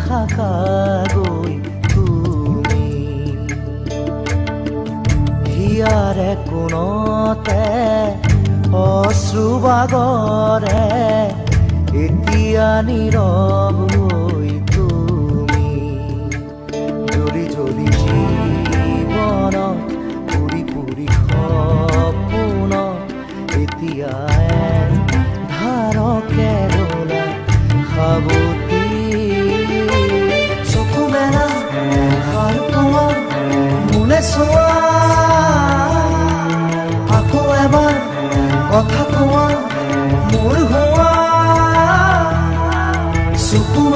থাকাগৈ তুমি হিয়ারে কোণতে অশ্রুবাগরে এতিয়া নীৰৱ কথা কোৱা মোৰ হোৱা চকু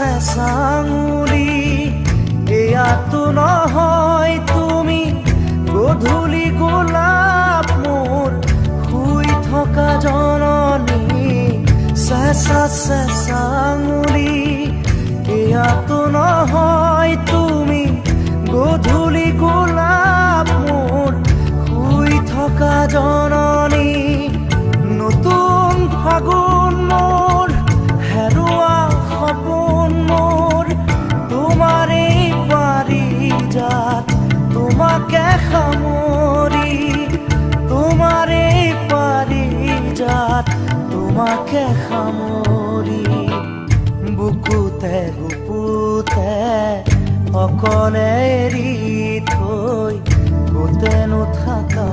চেঁচা চেঁচা আঙুলি এয়াতো নহয় তুমি। গধূলি গোলাপ মোৰ শুই থকা জননী। চেঁচা চেঁচা সামৰি বুকুতে গুপুতে অকলে এৰি থৈ গোটেনো থাকা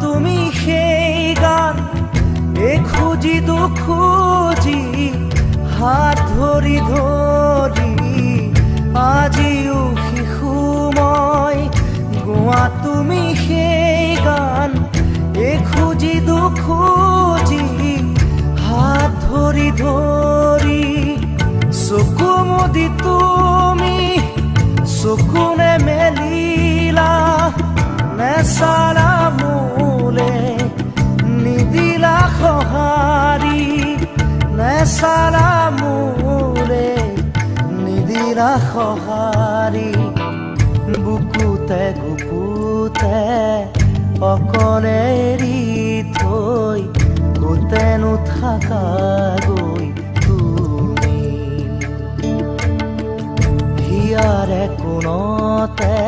তুমি সেই গান এই খুজি দুখুজি হাত ধৰি ধৰি আজিও শিশু মই গোৱা তুমি সেই গান এই খুজি দুখুজি হাত ধৰি ধৰি চকু মুদি তুমি চকুনে মেলিলা নেচালা সঁহাৰি বুকুতে গুপুতে অকলে এৰি থৈ গোটেনো থাকাগৈ তুমি। হিয়াৰে কোণতে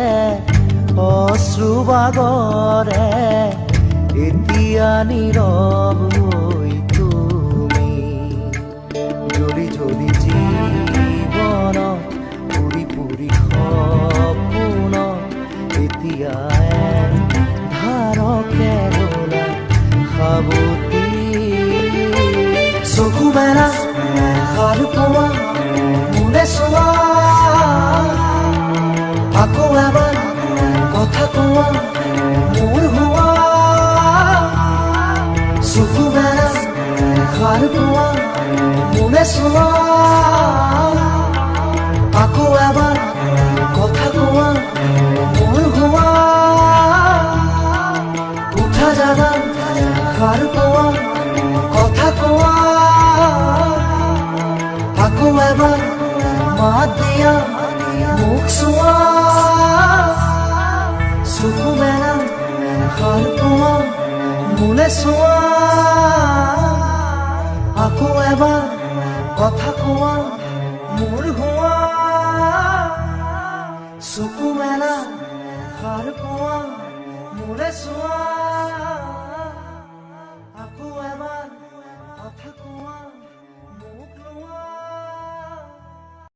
অশ্ৰুবাগৰে এতিয়া নীৰৱ এতিয়া ধাৰকে দোলা সাৱতি চকু মেলা সাৰ পোৱা মোলে চোৱা আকৌ এবাৰ কথা কোৱা মোৰ আকৌ এবাৰ কথা কোৱা এবাৰ মাত দিয়া মোক চোৱা। চকু মেলা সাৰ পোৱা মোলে চোৱা। আকৌ এবাৰ কথা মোৰ হোৱা। চকু মেলা সাৰ পোৱা মোৰে চোৱা।